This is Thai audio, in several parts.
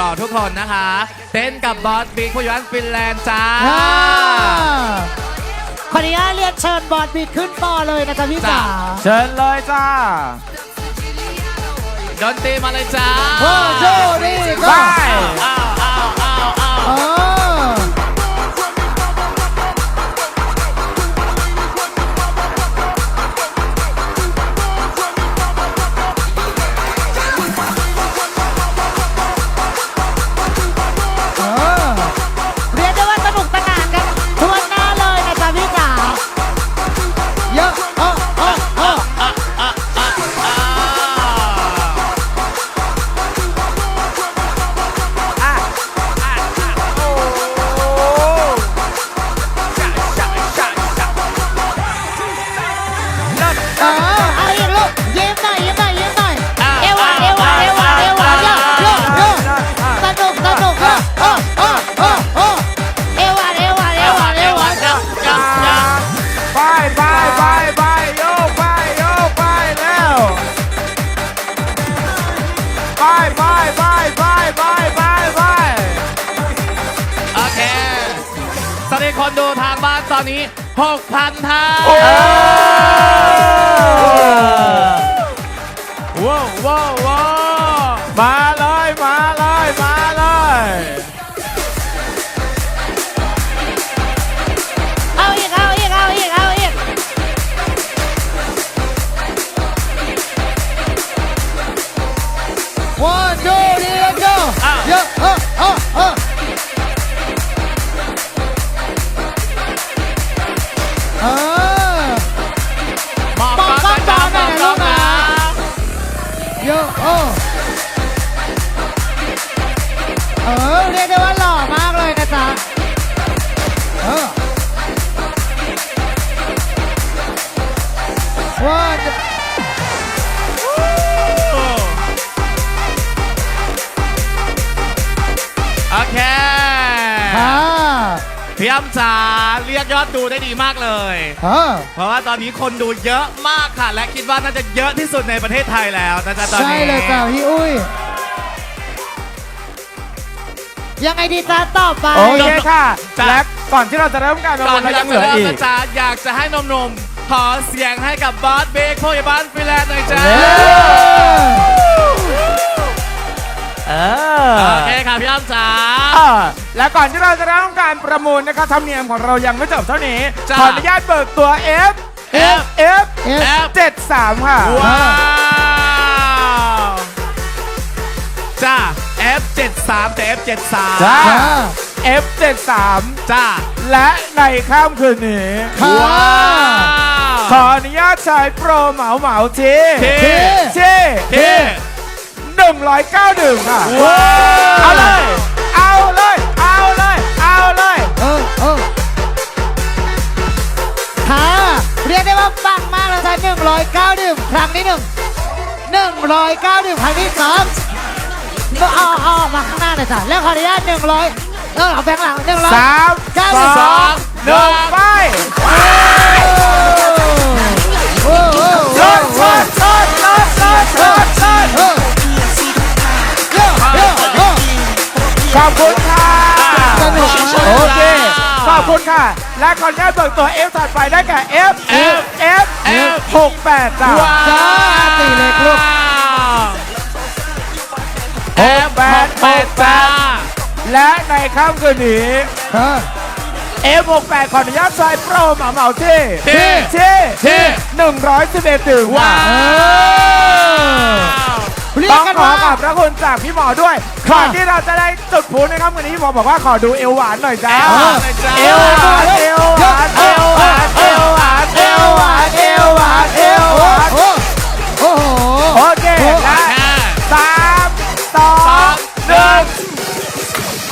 ล่อทุกคนนะคะ เต้นกับบอสบิ๊กผู้ยันฟินแลนด์จ้า อ่าขออนุญาตเรียนเชิญบอลบีขึ้นปอเลยนะจ๊ะพี่จ๋า จ้ะ เชิญเลยจ้าดนตรีมาเลยจ้า โอ้โจนี่ก็ ไป อ้าวอ้าวอ้าวอ้าว เออเอ ตอนนี้ 6,000ท่านว้าวว้าวว้าวมาเลยมาเลยมาเลยเอาอีก เอาอีก เอาอีก เอาอีก one two three let's go เยอะเออเออเออ เออมองมองกล้องจ้า พี่อ้ำจ๋าเรียกยอดดูได้ดีมากเลยเออเพราะว่าตอนนี้คนดูเยอะมากค่ะ และคิดว่าน่าจะเยอะที่สุดในประเทศไทยแล้วนะจ๊ะตอนใช่นี้เลยจ้ะพี่อุ้ย ยังไงดีจ้าต่อไป โอเคค่ะ และก่อนที่เราจะเริ่มการประก่อมูนลเราที่ยัจะงเหลือเริ่มอีก นะจ๊ะอยากจะให้นมๆขอเสียงให้กับบอสเบคโคยบ้านฟินแลนด์หน่อยจ้า เอโอเคค่ะพี่อ้ำจ๋า เออและก่อนที่เราจะเริ่มการประมูลนะครับธรรมเนียมของเรายังไม่จบเท่านี้ จ้ะขออนุญาตเบิกตัว F F F F 73ค่ะ ว้าวจ้า F73 แต่ F73 จ้าอ่า F 73จ้าและในค่ำคืนนี้ค่ะว้าว ขออนุญาตใช้โปรเหมาเหมาทีที ทีเท่ หนึ่งร้อยเก้าดื่มค่ะว้าวเอาเลย เอาเลย เอาเลย เอาเลย เออเออค่ะเรียกได้ว่าปังมากแล้วจ้ะหนึ่งร้อยเก้าดื่มครั้งที่หนึ่งหนึ่งร้อยเก้าดื่มครั้งที่สองก็เอาเอาออกมาข้างหน้าหน่อยจ้ะแล้วขออนุญาตหนึ่งร้อยเออเอาแบงค์หลังหนึ่งร้อยสามเก้าสสิบสอองงหนึ่งไป อบคุณค่ะสนุกมาก โอเค ขอบคุณค่ะ และขออนุญาตเบิกตัว F ถัดไปได้แก่ F F F F 68จ้ะ จ้าตีเล็กลูก แอปแปดแปดจ้าและในค่ำคืนนี้เออ F68 ขออนุญาตใช้โปรเหมาเหมาที่ที่ที่ ที่หนึ่งร้อยสิบเอ็ดดื่มว้าค่ะวเรีย ต้กองกันขอว่าขอบพระคุณจากพี่หมอด้วยก่อนที่เราจะได้จุดพลุนะครับวันนี้พี่หมอบอกว่าขอดูเอวหวานหน่อยจ้าเอวหวานหน่อยจ้าเอวหวานเอวหวานเอวหวานเอวหวานเอวหวานเอวหวานเอวหวานโอ้โอ้โหโอเคและแค่สามสองหนึ่ง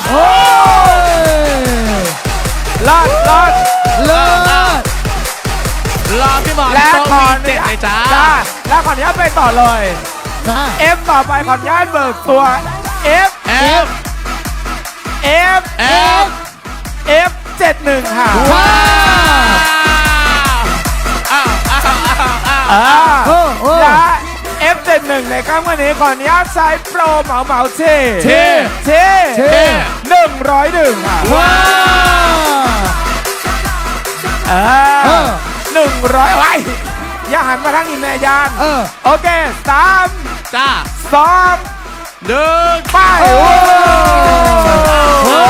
โอ้ยลอดลอดเลิศรอพี่หมอและโต๊ะขอมีเจ็ดเลยจ้าและขออนุญาตไปต่อเลย จ้า F ต่อไปขออนุญาตเบิกตัว F F F F F 71ค่ะว้าวอ้าวอ้าวอ้าวอ้าวอ่าโอ้โอ้และ F 71 ในครั้งวันนี้ขออนุญาตใช้โปรเหมาเหมาเทเท่เท่ดื่มค่ะว้าวเอเอออหนึ่งร้อยไว้อย่าหันมาทางอินเนยานเออโอเคสาม จ้าสองหนึ่งไปโอ้โอ้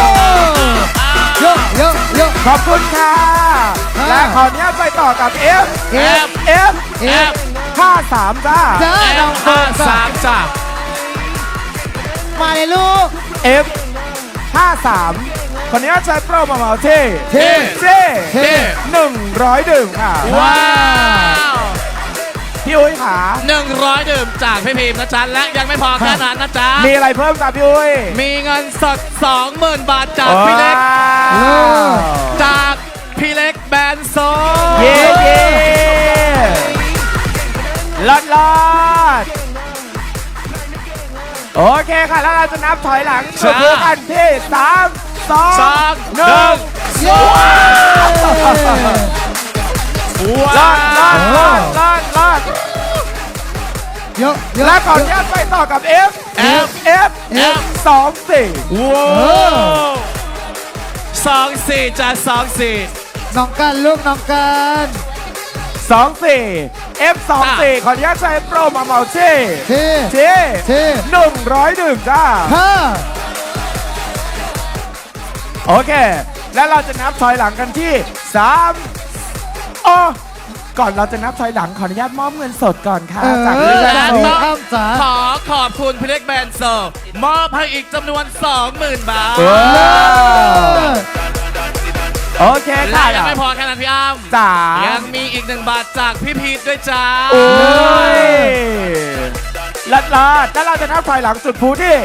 เยอะเยอะเยอะขอบคุณค่ะอ่าและขออนุญาตไปต่อกับ F F F F ห้าสามจ้าจ้าเอน้องฟเฟิห้าร์นจ้ะสามจ้ามาเลยลูก F ห้าสามขออนุญาตใช้โปรมาเหมาเท่เท่เท่เท่หนึ่งร้อยดื่มค่ะ ว้าว พี่อุ้ยขาหนึ่งร้อยดื่มจากพี่พิมพ์นะจ๊ะและยังไม่พอแค่นั้นนะจ๊ะ มีอะไรเพิ่มจ้าพี่อุ้ยมีเงินสด 20,000 บาทจากพี่เล็กว้าวจากพี่เล็กแบรนด์โซเย้เย้ลอดลอดโอเคค่ะ แล้วเราจะนับถอยหลังสุดท้ายกันที่สามสองสองหหนึ่นึ่งงเย้ลว้าอดลอดลอวดลอด เยอะเยอะและขออนุญาตไปต่อกับ F F F F สองสี่ว้าวสองสี่จ้ะสองสี่น้องกันลูกน้องกันสองสี่ F สองสี่ขออนุญาตใช้โปรมาเมาเช่เท่เช่เท่หนึ่งร้อยดื่มจ้าห้าโอเค แล้วเราจะนับถอยหลังกันที่3อ๋อ ก่อนเราจะนับถอยหลังขออนุญาตมอบเงินสดก่อนค่ะเออจากพี่แบงจ้าค์พี่โซข้ามจ๋าขอขอบคุณพี่เล็กแบรนด์โซมอบให้อีกจำนวน 20,000 บาทเออโอเคและค่ะยังไม่พอแค่นั้นพี่อ้ำจ๋ายังมีอีกหนึ่งบาทจากพี่พีทด้วยจ้าโอ้ยลัดลาดแล้วเราจะนับถอยหลังสุดพูที่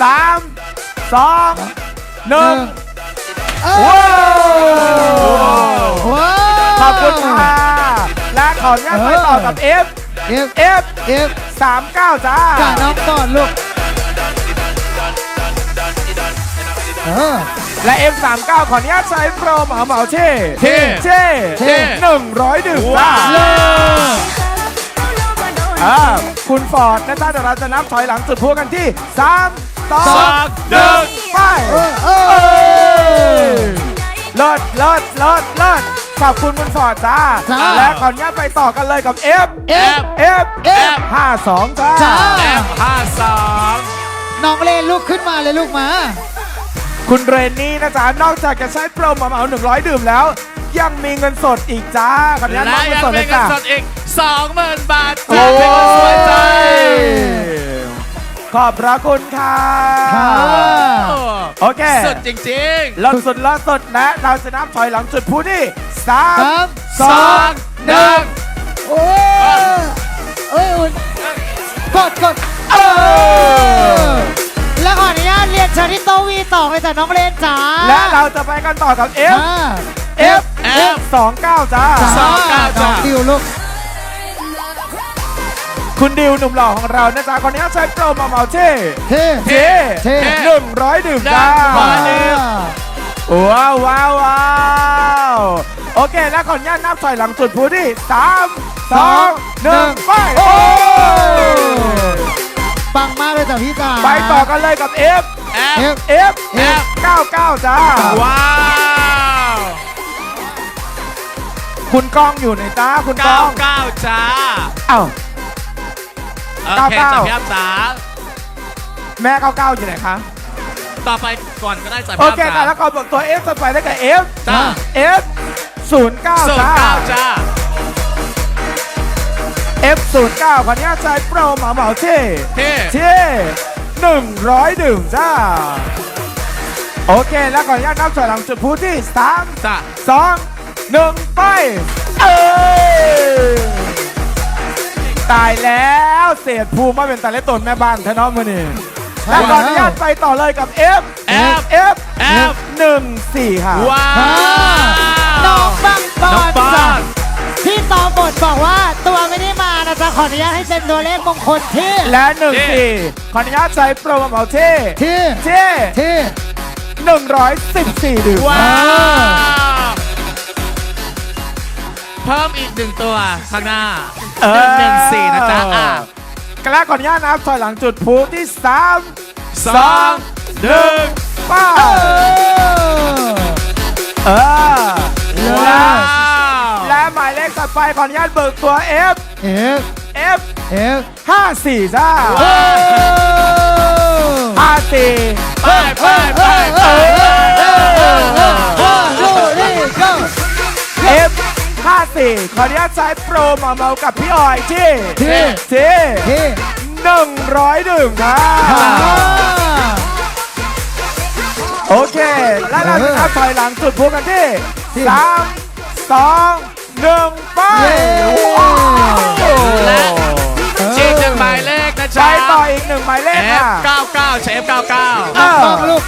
3 2 1เออว้าว ว้าวข อบคุณค่ะและขออนุญาตไปต่อกับ F F F F 39จ้า กะน้องก่อนลูกเออ และ F39 ขออนุญาตใช้โปรเหมาเหมาเช่เท่เช่เท่หนึ่งร้อยดื่มจ้าเลิศ อ่าคุณฟอร์ดนะจ๊ะเดี๋ยวเราจะนับถอยหลังสุดพูกันที่3สอ2งหนึ่ง ไปเออเอเอ้อยเลิศเลิศเลิศเลิศ ขอบคุณคุณฟอร์ดจ้า จ้าและขออนุญาตไปต่อกันเลยกับ F F F F 52จ้า จ้าแอฟห้าสองน้องเลนลูกขึ้นมาเลยลูกมา คุณเรนนี่นะจ๊ะ นอกจากจะใช้โปรเหมาเหมา100 ดื่มแล้ว ยังมีเงินสดอีกจ้าขออนุญาตมและอบเงินยังสดมีเลยเงินจ้า สดอีก 20,000 บาทโอ้จากพี่คนสวยใจ ขอบพระคุณค่ะค่ะโอ้โอเค สุดจริงลดสุดลดสุดและเราจะนับถอยหลังจุดพูที่สามสามสองหนึ่งโอ้ยเอ้ยอุ่นกดกดเออแล้วขออนุญาตเรียนเชิญที่โตะวีต่อเลยจ้ะน้องเลนจ๋าและเราจะไปกันต่อกับ F อ่า F F สองเก้าจ้าสองเก้าจ้ะน้องดิวลูก คุณดิวหนุ่มหล่อของเรานะจ๊ะคนนี้ใช้โปรมาเมาเช่เท่เท่เท่หนึ่งร้อยดื่มจ้าหนึ่งร้อยดื่มว้าวว้าวว้าวโอเค แล้วขออนุญาตนับถอยหลังจุดพูที่สามสองหนึ่งไปโอ้ยปังมากเลยจ้ะพี่จ๋าไปต่อกันเลยกับ F ๆ F F F F 99จ้าว้าวคุณก้องอยู่ในจ้าคุณก้อง 99จ้าเอ้า โอเคเก้าจ้ะเก้าพี่อ้ำจ๋าแม่99อยู่ไหนคะต่อไปก่อนก็ได้จ้ะโอพี่เคอ้ำจ๋า ค่ะแล้วก็บอกตัว F ต่อไปได้กับ F จ้า F 09ศูนจ้าย์เก้าจ้า F 09ขออนุญาตใช้โปรเหมาเหมาเท่เท่ เท่100ดื่มจ้า โอเค แล้วขออนุญาตนับถอยหลังจุดพูที่3จ้า2 1ไป เอ้ย ตายแล้วเศษภูมิมาเป็นแต่ละตนแม่บ้านเทนอมมือนี่แล้วขออนุญาตไปต่อเลยกับ F F F F 1 4ค่ะ ว้าอ่าวน้องปังปอน้องนปอจ้ะนพี่ตอบทบอกว่าตัวไม่ได้มานะจ๊ะขออนุญาตให้เป็นตัวเลขมงคลที่และ1 4ขออนุญาตใช้โปรโมทเท่ที่เท่ที่114ดื่มว้าอ่าวเพิ่มอีกหนึ่งตัวข้างหน้า เอหนึ่งอหนึ่งสี่นะจ๊ะอะและขออนุญาตนับถอยหลังจุดพูที่3สองหนึ่งไปป้าเออเออเลิและศและหมายเลขต่อไปขออนุญาตเบิกตัว F เอฟ F เอฟ54จ้าเออ54 ไปไปไปไป One, two, three, go F 54 ขออนุญาตใช้โปรหมาเมากับพี่ออยที่ที่ ที่ที่หนึ่งร้อยดื่มครับอ่าโอเค แล้วเราจะนับถอยหลังจุดพลุกันที่ที่สามสองหนึ่งไปเย้และเอออีกหนึ่งหมายเลขนะไปจ๊ะ ต่ออีกหนึ่งหมายเลขค่ะ F99 ใช้ F99 เออต้องลูก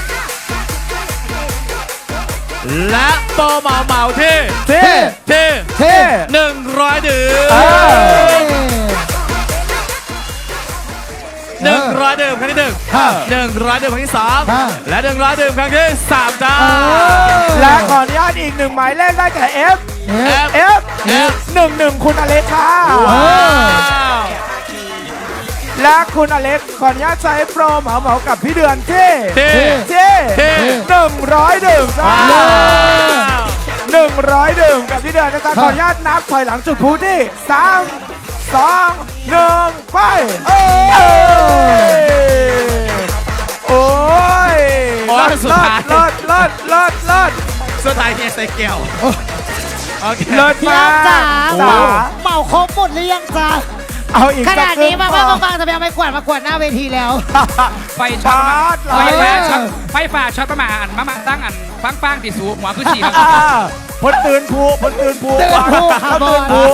และโปรเหมาเหมาที่ที่ที่ที่หนึ่งร้อยดื่เอมอหนึ่งร้อยดื่มครั้งที่หนึ่งฮะหนึ่งร้อยดื่มครั้งที่สองฮะและหนึ่งร้อยดื่มครั้งที่สามจ้าและขออนุญาตอีกหนึ่งหมายเลขได้แก่ F F F หนึ่งหนึ่งคุณอเล็กค่ะว้าว และคุณอเล็กขออนุญาตใช้โปรเหมาเหมากับพี่เดือนที่ที่ที่ที่หนึ่งร้อยดื่มจ้าว้าวหนึ่งร้อยดื่มกับพี่เดือนนะจ๊ะขออนุญาตนับถอยหลังจุดพลุที่สามสองหนึ่งไปเอ้ยโอ้ยโอ้ยสุดเลิท้ายศเลิศเลิศเลิศเลิศสุดท้ายเฮียใส่เกี่ยวโอเคเลิศพี่มาอ้ำจ๋ากจ๋าเหมาครบหมดหรือยังจ๊ะ เอาอีกขนาดนี้มาสับ้ากครึ่บางๆจะไปเอาไม้กวาดมากวาดหน้าเวทีแล้ว ไฟช็อตบาสเหรอไฟฟ้าเออช็อตไฟฟ้าช็อตประมาณอันมามาตั้งอันฟังฟังๆติดสูหัวคือฉี่ครับอ่าพลตื่นภูพลตื่นภูตื่นภูค่ะพลตื่นบภูอล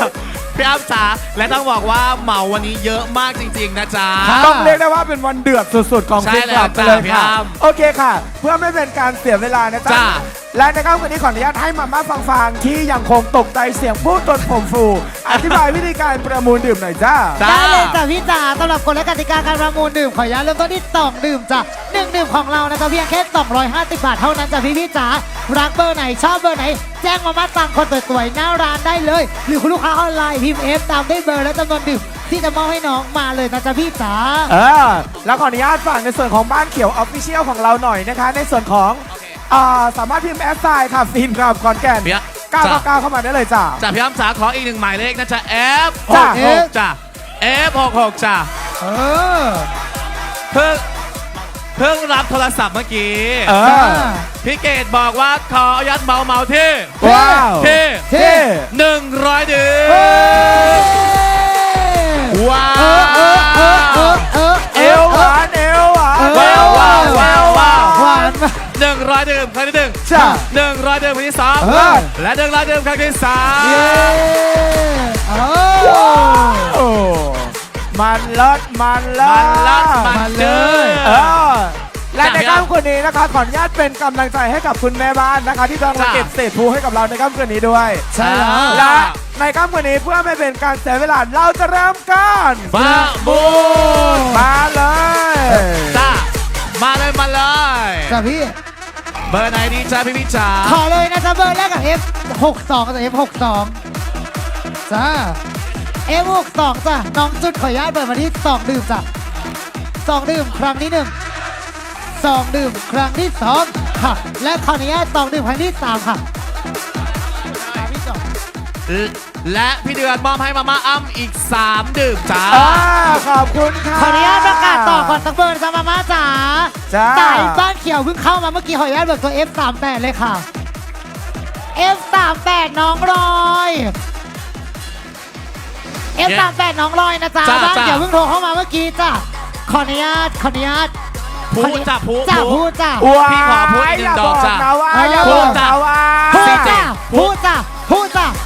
พี่อ้ำจ๋าและต้องบอกว่าเหมาวันนี้เยอะมากจริง ๆ นะจ๊ะครับต้องเรียกได้ว่าเป็นวันเดือดสุดๆ ของใช่ฟิกคลับเลยไปเลยจ้ะพี่ค่ะอ้ำโอเคค่ะ เพื่อไม่เป็นการเสียเวลานะจ๊ะจ้ะ และในค่ำคืนนี้ขออนุญาตให้มาม่าฟังฟังๆที่ยังคงตกใจเสียงพูดตนผมฟู อธิบายวิธีการประมูลดื่มหน่อยจ้า จ้า ได้เลยจ้ะพี่จ๋าสำหรับกฎและกติกาการประมูลดื่มขออนุญาตเริ่มต้นที่สองดื่มจ้ะหนึ่งดื่มของเรานะจ๊ะเพียงแค่250 บาทเท่านั้นจ้ะพี่พี่จ๋ารักเบอร์ไหนชอบเบอร์ไหน แจ้งมามาสั่งคนสวยๆหน้าร้านได้เลย หรือคุณลูกค้าออนไลน์พิมพ์เอฟตามด้วยเบอร์และจำนวนดื่มที่จะมอบให้น้องมาเลยนะจ๊ะพี่จ๋า เออแล้วขออนุญาตฝากในส่วนของบ้านเขียวออฟฟิเชียลของเราหน่อยนะคะ ในส่วนของ อ่าสามารถพิมพ์แอสไซน์ค่ะฟินครับขอนแก่นเปี๊ยะก้าวจ้ะก้าวเข้ามาได้เลยจ้า จ้ะพี่อ้ำจ๋าขออีกหนึ่งหมายเลขนะจ๊ะ F จ้ะ66จ้ะ F 66จ้ะเออเพิ่งเพิ่งรับโทรศัพท์เมื่อกี้เอจ้าอพี่เกดบอกว่าขออนุญาตเมาเมาที่ว้าวที่เท่หนึ่งร้อยดื่เอมอว้าเร้อยดื่มครั้งที่หนึ่งจ้าหนึ่งร้อยดื่มครั้งที่สองเออ และหนึ่งร้อยดื่มครั้งที่สามเย้โอ้โอ้มันเลิศมันเลิมันศลัดมันเจอเออและในจ้ะค่ำคืนนี้นะคะขออนุญาตเป็นกำลังใจให้กับคุณแม่บ้านนะคะ ที่กำลังจ้ะเก็บเศษภูให้กับเราในค่ำคืนนี้ด้วยใช่แล้ว และในค่ำคืนนี้เพื่อไม่เป็นการเสียเวลาเราจะเริ่มกันบ้าบูมาเลย จ้ามาเลยมาเลย จ้ะพี่ เบอร์ไหนดีจ้าพี่พี่จ๋าขอเลยนะจ๊ะเบอร์แรกกับ F62 กับ F62 จ้า F62 จ้ะน้องจุดขออนุญาตเปิดมาที่2ดื่มจ้ะ2ดื่มครั้งที่1 2ดื่มครั้งที่2ค่ะ และขออนุญาต2ดื่มครั้งที่3ค่ะพี่จอ และพี่เดือนมอบให้มาม่าอ้ำอีก 3 ดื่มจ้า อ่าขอบคุณค่ะ ขออนุญาตประกาศต่อก่อนสักเบอร์นะจ๊ะมาม่าจ๋าจ้า สายบ้านเขียวเพิ่งเข้ามาเมื่อกี้ขออนุญาตเบิกตัว F38 เลยค่ะ F38 น้องรอย F38 น้องรอยนะจ๊ะจ้าบ้านจ้า เขียวเพิ่งโทรเข้ามาเมื่อกี้จ้ะขออนุญาตขออนุญาตพูดจ้าพูด จ้าพูพูดดจ้า ว้าพี่ขอพูดอีกหนึ่งดอกจ้ะอย่าบอกนะว่าอย่าบอกนะว่า พูดจ้ะจ้าพูดจ้าพูดจ้าข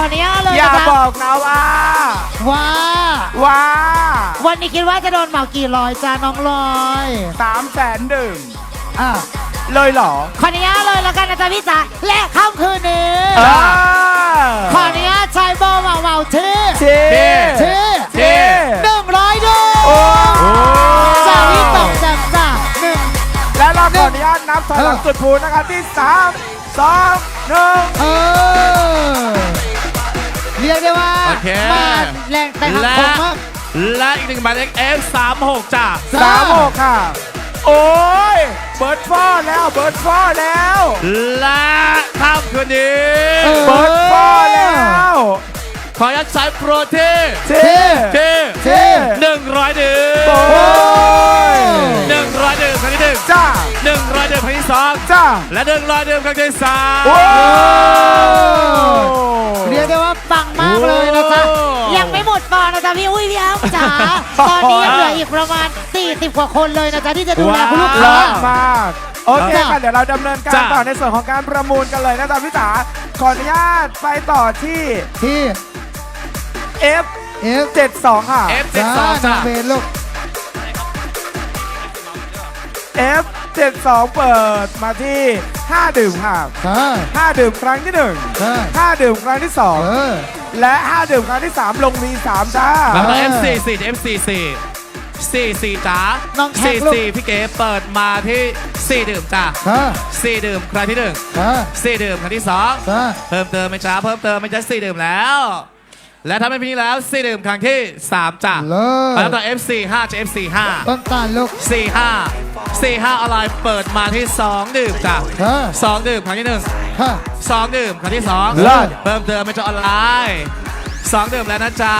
ออนุญาตเลยอย่านะจ๊ะบอกนะว่า ว่า ว่าวันนี้คิดว่าจะโดนเหมากี่ร้อยจ้าน้องรอยสามแสนดื่มอะเลยเหรอขออนุญาตเลยแล้วกันนะจ๊ะพี่จ๋าและค่ำคืนนี้เออขออนุญาตใช้โบเหมาเหมาชื่อเช่ชื่อเช่หนึ่งร้อยดูโอ้จ่าพี่ตกจังจ้าหนึ่ง และเราขออนุญาตนับถอยหลังสุดพูนะครับที่สามสองหนึ่ง เออเรียกได้ว่าโอเค มาแรงแต่หักและคมมาก และอีกหนึ่งหมายเลข F36 จ้าจ้าสามหกค่ะ โอ้ย เบิร์ดฟอดอแล้ว เบิร์ดฟอร์แล้ว และค่ำคืนนี้ เออ เบิร์ดฟอร์แล้ว ขอยัดสายโปรเทเทเทเทหนึ่งร้อยดื่มโอ้ยหนึ่งร้อยดื่มครั้งที่หนึ่งจ้าหนึ่งร้อยดื่มครั้งที่สองจ้าและหนึ่งร้อยดื่มครั้งที่สามโอ้เรียกได้ว่าปังมากเลยนะจ๊ะโอ้ยังไม่หมดฟอนนะจ๊ะพี่อุ้ยพี่อ้ำจ๋าตอนนี้ยังเหลืออีกประมาณ 40 กว่าคนเลยนะจ๊ะที่จะดูแลคุณลูกร้ค้าอนมากโอเคจ้ะค่ะเดี๋ยวเราดำเนินการจ้ะต่อในส่วนของการประมูลกันเลยนะจ๊ะพี่จ๋าขออนุญาตไปต่อที่ที่ F F 72 ค่ะเอฟเจ็ดจ้าสองน้จ้ะองเบนลูก F 72 เปิดมาที่ 5 ดื่มค่ะค่ะ5ดื่มครั้งที่ค่ะ1 5 ดื่มครั้งที่ เออ 2 และ 5 ดื่มครั้งที่ 3 ลงมี3จ้าแล้วก็เออเอฟสี่สี่เอฟสี่สี่สี่สี่จ้าน้องแท็กสี่ลูกสี่พี่เก๋เปิดมาที่สี่ดื่มจ้ะค่ะสี่ดื่มครั้งที่หนึ่งค่ะสี่ดื่มครั้งที่สองค่ะเพิ่มเติมไหมจ้าเพิ่มเติมไหมจ้าสี่ดื่มแล้ว และถ้าไม่มีแล้วสี่ดื่มครั้งที่สามจ้ะเลิแล้วศต่อ F4 5จะ F4 5ต้นตาลลูก 4 5 4 5อะไรเปิดมาที่ 2 ดื่มจ้ะค่ะ2 ดื่มครั้งที่ค่ะ1 2ดื่มครั้งที่ 2 เลิศ เพิ่มเติมไม่จะออนไลน์2 ดื่มแล้วนะจ๊ะ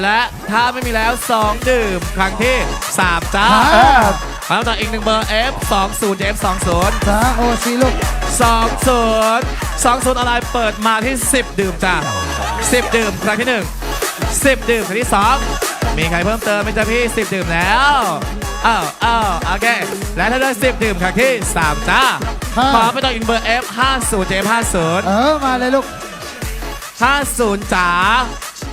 และถ้าไม่มีแล้ว 2 ดื่มครั้งที่ 3 จ้าค่ะเออแล้วต่ออีกหนึ่งเบอร์ F 2 0จะ F 2 0 จ้าโอซีลูก2 0 2 0อะไรเปิดมาที่ 10 ดื่มจ้ะ10 ดื่มครั้งที่ 1 10 ดื่มครั้งที่ 2 มีใครเพิ่มเติมไหมจ๊ะพี่ 10 ดื่มแล้วอ้าวอ้าวโอเค และถ้าได้ 10 ดื่มครั้งที่ 3 จ้าค่ะขอไปต่ออีกเบอร์ F 5 0 F 5เออ มาเลยลูก0 50จ๋า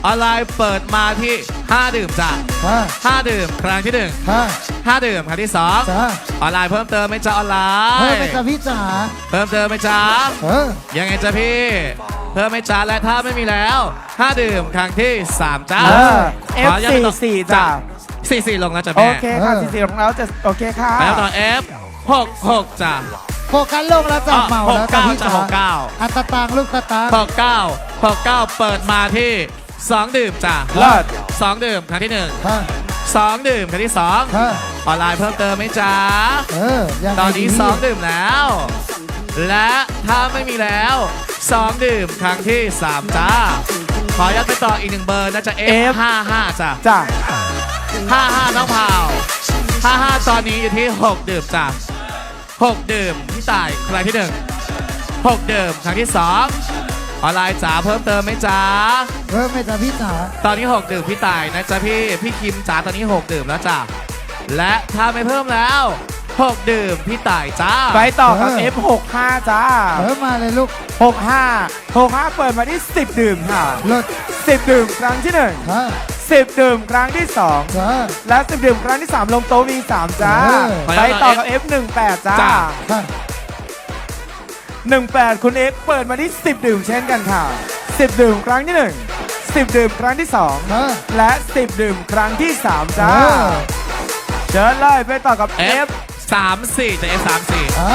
ออนไลน์เปิดมาที่ 5 ดื่มจ้ะค่ะ5ดื่มครั้งที่ค่ะ1 5ดื่มครั้งที่ 2 จ้าออนไลน์เพิ่มเติมไหมจ๊ะออนไลเฮ้ยน์ ไปจ้าพี่จ๋าเพิ่มเติมไหมจ๊ะเออยังไงจ๊ะพี่ เพิ่มไหม่จ้าและถ้าไม่มีแล้ว 5 ดื่มครั้งที่ 3 จ้าเออขออนุญาตไปต่อ F44 จ้ะสี่สี่ลงแล้วจ้ะโอแม่เคค่ะสีสีของเราจะโอเคค่ะไปแล้วต่อ F 6 6จ้ะ โฟกัสลงแล้วจ้าอะเหมาแล้วหกจ้าเก้าพี่จ๋าจ้ะหกเก้าอัตตางค์ลูกตะตางค์6 9 6 9 เปิดมาที่ 2ดื่มจ้ะเลิศ2ดื่มครั้งที่ค่ะ1 2ดื่มครั้งที่2ค่ะออนไลน์เพิ่มเติมไหมจ้าเออยังไงตอนนี้ดี2ดื่มแล้ว และถ้าไม่มีแล้ว2ดื่มครั้งที่3จ้าขอยัดไปต่ออีกหนึ่งเบอร์นะจ๊ะ F 5 5 จ้ะ จ้า55น้องพาว55 ตอนนี้อยู่ที่ 6 ดื่มจ้ะ6ดื่มพี่ต่ายครั้งที่ 1 6 ดื่มครั้งที่ 2 ออนไลน์จ๋าเพิ่มเติมไหมจ๊ะเออไม่จ้าพี่จ๋าตอนนี้6ดื่มพี่ต่ายนะจ๊ะพี่พี่คิมจ๋าตอนนี้6ดื่มแล้วจ้ะและถ้าไม่เพิ่มแล้ว6ดื่มพี่ต่ายจ้าไปต่อกับ F65 จ้าเออมาเลยลูก 65 65 เปิดมาที่ 10 ดื่มค่ะ เลิศ10 ดื่มครั้งที่ค่ะ1 10 ดื่มครั้งที่ 2 จ้า และ 10 ดื่มครั้งที่ 3 ลงโต๊ะ V3 จ้า เออ ไปต่อกับ F18 จ้าจ้าค่ะ 18 คุณ X เปิดมาที่ 10 ดื่มเช่นกันค่ะ 10 ดื่มครั้งที่ 1 10 ดื่มครั้งที่ เออ 2 และ 10 ดื่มครั้งที่ 3 จ้า เออ เชิญเลยไปต่อกับ F F 3 4จะ F 3 4อ่า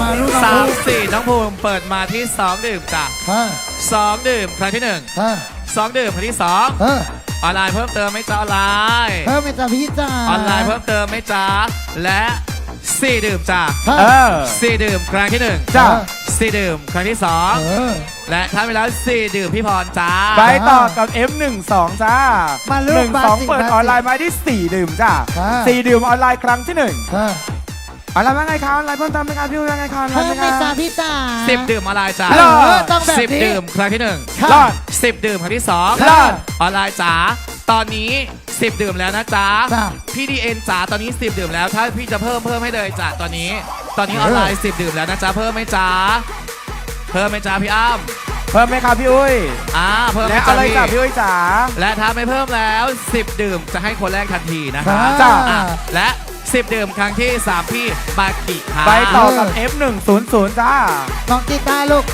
มาลูกน้องลูก3 4น้องภูมิเปิดมาที่2ดื่มจ้ะค่ะ2ดื่มครั้งที่1ค่ะ2ดื่มครั้งที่2เออออนไลน์เพิ่มเติมไหมจ๊ะออนไลน์ เพิ่มไม่จ้าพี่จ๋า ออนไลน์เพิ่มเติมไหมจ๊ะ และ 4ดื่มจ้ะค่ะเออ4ดื่มครั้งที่1จ้า4ดื่มครั้งที่เออ2และถ้าไม่แล้ว4ดื่มพี่พรจ้าไปต่อกับ F12 จ้ามาลูก1บา2เปิดออนไลน์มาที่4ดื่มจ้าค่ะ4ดื่มออนไลน์ครั้งที่1ค่ะออนไลน์ว่าไงคะออนไลน์เพิ่มเติมไหมคะพี่ว่าไงคะออนไลเพิ่น์มไหมไม่คะ จ้าพี่จ๋า10ดื่มออนไลน์จ้าเออต้องแบบสิบนี้ดื่มครั้งที่ค่ะ รอด1 10ดื่มครั้งที่รอด2ออนไลน์จ๋าตอนนี้ 10 ดื่มแล้วนะจ๊ะจ้ะ พี่ดีเอ็นจ๋าตอนนี้ 10 ดื่มแล้ว ถ้าพี่จะเพิ่มเพิ่มให้เลยจ้ะตอนนี้ ตอนนี้ออนไลน์ 10 ดื่มแล้วนะจ๊ะเพิ่มไหมจ๊ะเพิ่มไหมจ๊ะพี่อ้ำเพิ่มไหมคะพี่อุ้ย อ่าเพิ่มไหมและจ๊ะอะไรพี่กับพี่อุ้ยจ๋า และถ้าไม่เพิ่มแล้ว 10 ดื่มจะให้คนแรกทันทีนะค่ะคะจ้ะ อะและ 10 ดื่มครั้งที่3พี่บากิค่ะไปต่อกับ F100 จ้า น้องกีตาร์ลูก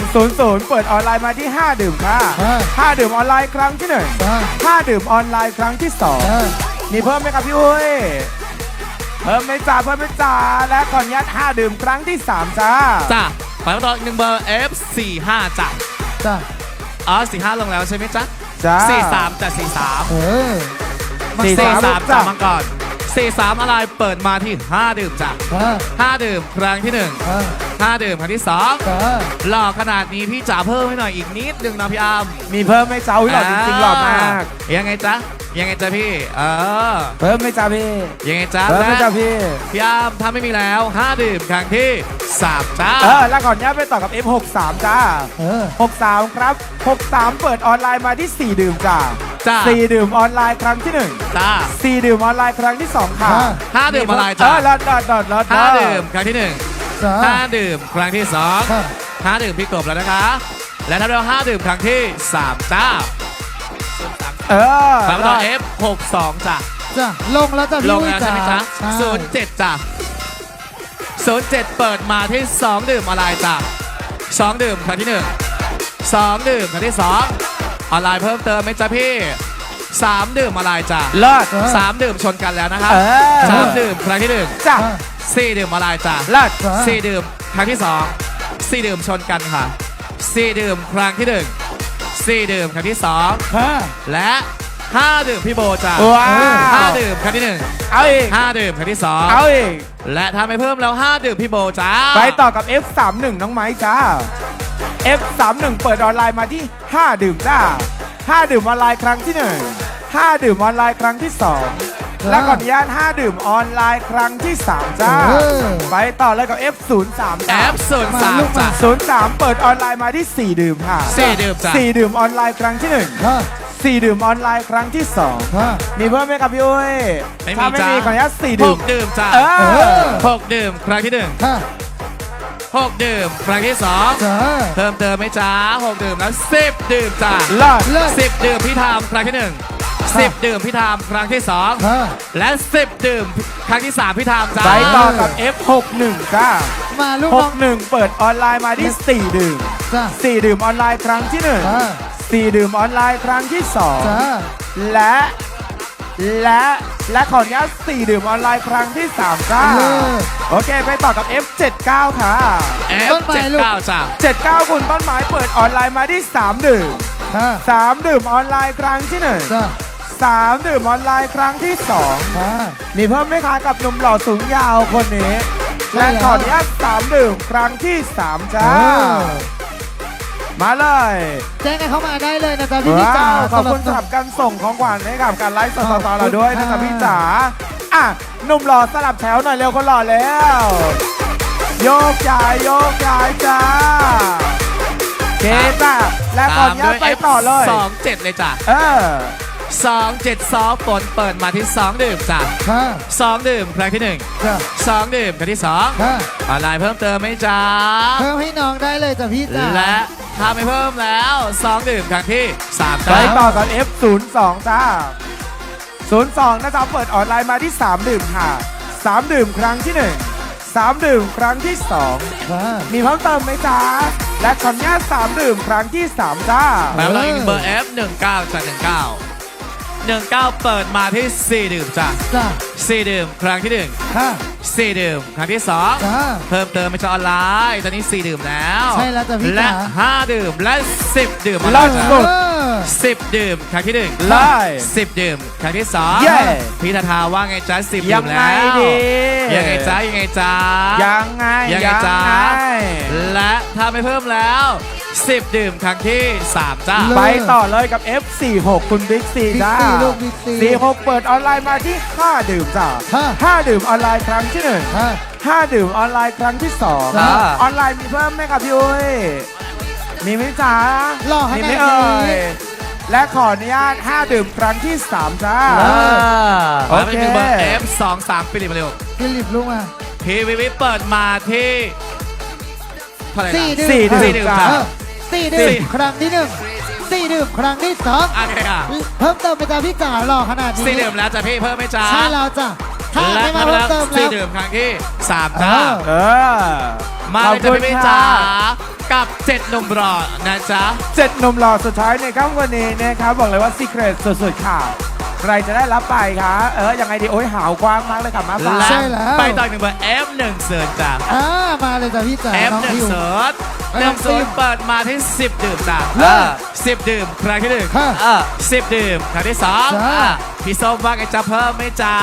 100 เปิดออนไลน์มาที่ 5 ดื่มค่ะ เออ5 ดื่มออนไลน์ครั้งที่ เออ 1 5 ดื่มออนไลน์ครั้งที่ เออ 2 มีเพิ่มไหมครับพี่อุ้ย เพิ่มไหมจ้าเพิ่มไหมจ้าและก่อนยัด5ดื่มครั้งที่ 3 จ้า จ้ะไปต่ออีกหนึ่งเบอร์ F45 จ้ะจ้าอ๋อ45 ลงแล้วใช่ไหมจ๊ะจ้า 43จ้ะ43 เออ สี่สี่สามสามจ้ะจ้ะมังกร 43อะไรเปิดมาที่5ดื่มจ้ะเออ5ดื่มครั้งที่เออ1 5ดื่มครั้งที่เออ2หล่อขนาดนี้พี่จ๋าเพิ่มให้หน่อยอีกนิดนึงนะพี่อาร์มมีเพิ่มไหมจ้าอุ้ยหล่อจริงๆหล่อมาก ยังไงจ๊ะ ยังไงจ๊ะพี่ เออ เพิ่มไหมจ้าพี่ยังไงจ๊ะเพิ่มไหมจ้าและพี่ พี่อาร์มถ้าไม่มีแล้ว5ดื่มครั้งที่3จ้า เออแล้วก่อนเนี้ยไปต่อกับ F63 จ้าเออ 63 ครับ 63 เปิดออนไลน์มาที่ 4 ดื่มจ้าจ้า4ดื่มออนไลน์ครั้งที่จ้า1 4ดื่มออนไลน์ครั้งที่ 2 ค่ะห้าดื่มอะไรเอจ้าอลดลดลดลดห้าดื่มครั้งที่เออ1 5ดื่มครั้งที่เออ2 5ดื่มพี่กบแล้วนะคะ และถ้าเรา5ดื่มครั้งที่3จ้า เออตามไปต่อ F62 จ้ะจ้ะลงแล้วจ้ะพี่ลงอุ้ยแล้วจ๋าใช่ไหมจ๊ะใช่ศูนย์เจ็ดจ้ะศูนย์เจ็ดเปิดมาที่สองดื่มอะไรจ้ะสองดื่มครั้งที่หนึ่งสองดื่มครั้งที่สองออนไลน์เพิ่มเติมไหมจ๊ะพี่สามดื่มอะไรจ้ะเลิศ สามดื่มชนกันแล้วนะครับเออ สามดื่มครั้งที่หนึ่งจ้าเออสี่ดื่มอะไรจ้ะ เลิศเออสี่ดื่มครั้งที่สองสี่ดื่มชนกันค่ะสี่ดื่มครั้งที่หนึ่ง สี่ดื่มครั้งที่สองเออและห้าดื่มพี่โบจ้ะว้าห้าวดื่มครั้งที่หนึ่งเอาอีกห้าดื่มครั้งที่สองเอาอีกและถ้าไม่เพิ่มแล้ว 5 ดื่มพี่โบจ้าไปต่อกับ F31 น้องไม้จ้า F31 เปิดออนไลน์มาที่ 5 ดื่มจ้า 5 ดื่มออนไลน์ครั้งที่ 1 5 ดื่มออนไลน์ครั้งที่ 2 และขออนุญาต5ดื่มออนไลน์ครั้งที่ 3 จ้า เออ ไปต่อเลยกับ F03 แอจ้าปส่วนสามจ้า03 เปิดออนไลน์มาที่ 4 ดื่มค่ะสี่ดื่มจ้ะ4ดื่มออนไลน์ครั้งที่เออ1 4 ดื่มออนไลน์ครั้งที่เออ2มีเพิ่มไหมครับพี่อุ้ยไม่มีถ้าไม่จ้ามีขออนุญาต 4 หดื่ม กดื่มจ้าเอเอออ หกดื่มครั้งที่หนึ่งเออหกดื่มครั้งที่สองเออเพิ่มเติมไหมจ้าหกดื่มแล้วสิบดื่มจ้าเลิศ เลิศ สิบดื่มพี่ทามครั้งที่หนึ่ง สิบดื่มพี่ทามครั้งที่สองเออและสิบดื่มครั้งที่สามพี่ทามจ้า ไปต่อกับ F61 จ้ามาลูกน้อง61 เปิดออนไลน์มาที่ 4 ดื่ม จ้ะ4ดื่มออนไลน์ครั้งที่เออ1 4 ดื่มออนไลน์ครั้งที่ จ้ะ2และ และและขออนุญาต4ดื่มออนไลน์ครั้งที่3จ้าเลิศ โอเค ไปต่อกับ F79 ค่ะเอต้ฟนไม้เจ็ดลูกเก้าจ้า79 คุณต้นไม้เปิดออนไลน์มาที่ 3 ดื่มเออ3ดื่มออนไลน์ครั้งที่จ้ะ1 3 ดื่มออนไลน์ครั้งที่2เออมีเพิ่มไหมคะกับหนุ่มหล่อสูงยาวคนนี้ใช่และแล้ว ขออนุญาต3ดื่มครั้งที่3จ้าเออมาเลย แจ้งกันเข้ามาได้เลยนะจ๊ะพี่พี่ว้าจ๋าวขอบคุณสำหรับการส่งของขวัญให้กับการไลฟ์สดต่อๆเราด้วยนะครับพี่จ๋าอะหนุ่มหล่อสลับแถวหน่อยเร็วคนหล่อแล้ว โยกย้ายโยกย้ายจ้าเคจ้าและก่อนอนุญาตไปต่อเลย สองเจ็ดเลยจ้าเออ สองเจ็ดซอฝนเปิดมาที่สองดื่มจ้าเออสองดื่มครั้งที่หนึ่งจ้ะสองดื่มครั้งที่สองเออออนไลน์เพิ่มเติมไหมจ้าเพิ่มให้น้องได้เลยจ้ะพี่จ๋าและถ้าไม่เพิ่มแล้วสองดื่มครั้งที่สามไปจ้าต่อกับ F02 จ้า 02 นะจ๊ะเปิดออนไลน์มาที่ 3 ดื่มค่ะ 3 ดื่มครั้งที่ 1 3 ดื่มครั้งที่2เออมีเพิ่มเติมไหมจ๊ะ และขออนุญาต3ดื่มครั้งที่ 3 จ้าแบบเราอีกเบอร์ F 1 9จ้า 19 เปิดมาที่ 4 ดื่มจ้าจ้ะ 4ดื่มครั้งที่เออ1 4ดื่มครั้งที่2จ้ะเพิ่มเติมไม่ใช่ออนไลน์ตอนนี้4ดื่มแล้วใช่แล้วจ้ะพี่จ๋าและ5ดื่มและ10ดื่มออนล่าไลน์จ้ะสุดเออ10ดื่มครั้งที่1ไล่10ดื่มครั้งที่สองเย้พี่ทาทาว่าไงจ๊ะ10ยัดื่งมไงแล้วดี ยังไงจ๊ะยังไงจ๊ะยังไงยังไงจ๊ะไงและถ้าไม่เพิ่มแล้ว10ดื่มครั้งที่3จ้าเลิศ ไปต่อเลยกับ F46 คุณบิ๊กซีบิ๊กจ้าซีลูกบิ๊กซี 46 เปิดออนไลน์มาที่5ดื่มจ้าห้า5ดื่มออนไลน์ครั้งที่1เออ5ดื่มออนไลน์ครั้งที่ 2อ่าออนไลน์มีเพิ่มไหมครับพี่อุ้ยมีไหมจ๊ะหล่อขนาดนี้มีไหมเอ่ยและขออนุญาต 5 ดื่มครั้งที่ 3 จ้าเอโอมาเค เป็นเบอร์ F 2 3 ปิดมาเร็วฟิลิปลูกมาพีวีวิเปิดมาที่เท่าไหร่สี่นะดื่มสี่ดื่มสี่ดื่มจ้าจ้าเออสี่ดื่สี่มครั้งที่หนึ่ง สี่ดื่มครั้งที่สองโอเคอะเพิ่มเติมไปจ้ะพี่จ๋าหล่อขนาดนี้สี่ดื่มแล้วจ้ะพี่เพิ่มไหมจ้าใช่แล้วจ้ะถ้าและไม่มาทำไปเพิ่มแล้วเติมสี่แล้วดื่มครั้งที่3จ้าเออเออมาเลยจ้ะขอบคุณพี่ค่ะจ๋ากับเจ็ดหนุ่มรอนะจ๊ะเจ็ดหนุ่มหล่อสุดท้ายในค่ำวันนี้นะครับบอกเลยว่าซีเครตสุดๆค่ะ ใครจะได้รับไปคะเออยังไงดีโอ้ยหาวกว้างมากเลยค่ะมาฟ้าและใช่แล้ว ไปต่ออีกหนึ่งเบอร์ F 1 เสิร์ชจ้าอ่ามาเลยจ้ะพี่จ๋า F น้อง1พิวเสิร์ชไม่หต้นึ่องงศูนซิย์มเปิดมาที่ 10 ดื่มจ้าเลิศสิบดื่มครั้งที่หนึ่งฮะสิบดื่มครั้งที่สองจ้าอะ พี่ส้มว่าไงจะเพิ่มไหมจ้า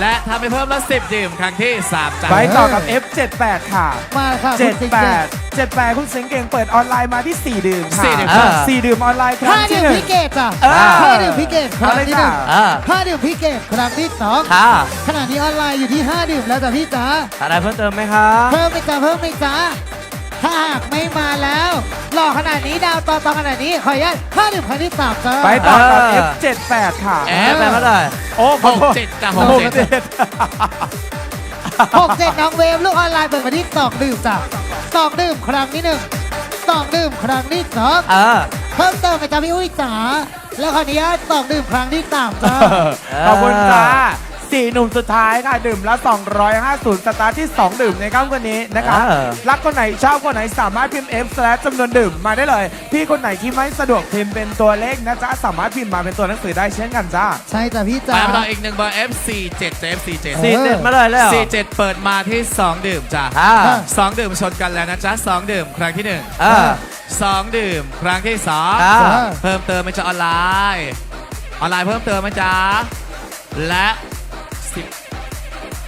และถ้าไม่เพิ่มแล้ว10ดื่มครั้งที่3จ้ะไปต่อกับ F78 ค่ะ มาค่ะคุณสิงห์เก่ง 78 78 คุณสิงห์เก่งเปิดออนไลน์มาที่ 4 ดื่มค่ะสี่ดื่มอ่าสี่ดื่มออนไลน์ครั้ห้างที่ดื่มหนึ่งพี่เกดจ้ะเออห้าดื่มพี่เกดครั้งที่หนึ่งเอาเลยจ้ะ อ่าห้าดื่มพี่เกดครั้งที่สองค่ะขณะนี้ออนไลน์อยู่ที่ห้าดื่มแล้วจ้ะพี่จ๋าอะไรเพิ่มเติมไหมคะ เพิ่มไปจ้ะเพิ่มไปจ้ะ ถ้าหากไม่มาแล้ว หล่อขนาดนี้ดาวต่อต่อขนาดนี้ ขออนุญาตห้าดื่มครั้งที่สามจ้ะไปต่อกับ เออ F78 ค่ะ แอแอปไปเท่าไหร่โอ้ขอโทษหกเจ็ดจ้ะหกเจ็ด หกเจ็ดน้องเวฟลูกออนไลน์เปิดมาที่สองดื่มจ้ะสองดื่มครั้งที่หนึ่งสองดื่มครั้งที่สองเออ เพิ่มเติมไปจ้ะพี่อุ้ยจ๋าแล้วขออนุญาตสองดื่มครั้งที่สามจ้ะขอบคุณจ้า สี่หนุ่มสุดท้ายค่ะดื่มละ 250 สตาร์ทที่ 2 ดื่มในค่ำวันนี้นะครับเออ รักคนไหนชอบคนไหนสามารถพิมพ์ F จำนวนดื่มมาได้เลย พี่คนไหนที่ไม่สะดวกพิมพ์เป็นตัวเลขนะจ๊ะสามารถพิมพ์มาเป็นตัวหนังสือได้เช่นกันจ้า ใช่จ้ะพี่ไปจ๋าต่ออีกหนึ่งเบอร์ F47 จ้ะ F47 สี่เจ็ดมาเลยแล้ว47 เปิดมาที่ 2 ดื่มจ้ะค่ะสองดื่มชนกันแล้วนะจ๊ะสองดื่มครั้งที่หนึ่งเออสองดื่มครั้งที่สองค่ะเพิ่มเติมไหมจ๊ะออนไลน์ ออนไลน์เพิ่มเติมไหมจ๊ะและสิบ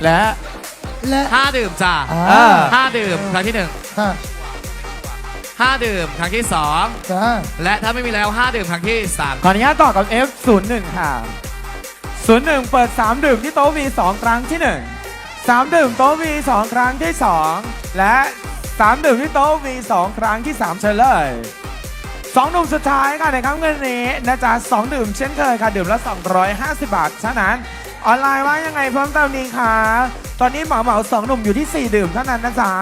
และ และห้าดื่มจ้ะอ่า ห้าดื่มครั้งที่หนึ่งค่ะห้าดื่มครั้งที่สองจ้าและถ้าไม่มีแล้วห้าดื่มครั้งที่สามขออนุญาตต่อกับ F01 ค่ะ 01 เปิด 3 ดื่มที่โต๊ะ V 2 ครั้งที่ 1 3 ดื่มโต๊ะ V 2 ครั้งที่ 2 และ 3 ดื่มที่โต๊ะ V 2 ครั้งที่ 3 เชิญเลยสองหนุ่มสุดท้ายค่ะในครั้งเงินนี้นะจ๊ะสองดื่มเช่นเคยค่ะ ดื่มละ 250 บาทฉะนั้น ออนไลน์ว่ายังไงเพิ่มเติมนี้คะตอนนี้เหมาเหมาสองหนุ่มอยู่ที่ 4 ดื่มเท่านั้นนะจ๊ะ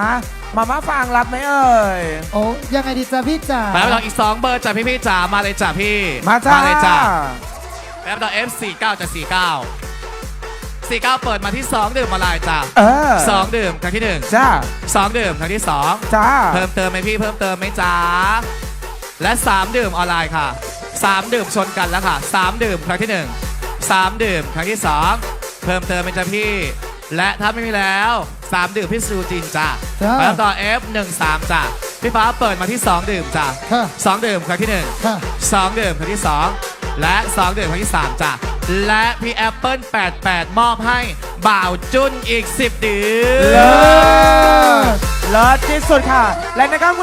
มาม่าฟางรับไหมเอ่ย โอ้ยังไงดีจ้ะพี่จ๋าไปต่ออีกสองเบอร์จ้ะพี่พี่ๆจ๋ามาเลยจ้ะพี่มาจ้าเลยจ้ะไปต่อ F49 จ้ะ49 49 เปิดมาที่ 2 ดื่มมาลายจ้ะเออสองดื่มครั้งที่หนึ่งจ้าสองดื่มครั้งที่สองจ้าเพิ่มเติมไหมพี่เพิ่มเติมไหมจ้าและ 3 ดื่มออนไลน์ค่ะ 3 ดื่มชนกันแล้วค่ะ 3 ดื่มครั้งที่ 1 3 ดื่มครั้งที่ 2 เพิ่มเติมไหมจ้าพี่ และถ้าไม่มีแล้ว 3 ดื่มพี่ซูจินจ้าจ้าไปต่อ F13 จ้าพี่ฟ้าเปิดมาที่ 2 ดื่มจ้าค่ะ2ดื่มครั้งที่ค่ะ1 2ดื่มครั้งที่ 2 และ 2 ดื่มครั้งที่ 3จ้าและพี่แอปเปิล88 มอบให้บ่าวจุนอีก 10 ดื่ม เลิศเลิศที่สุดค่ะ และนะครับวัน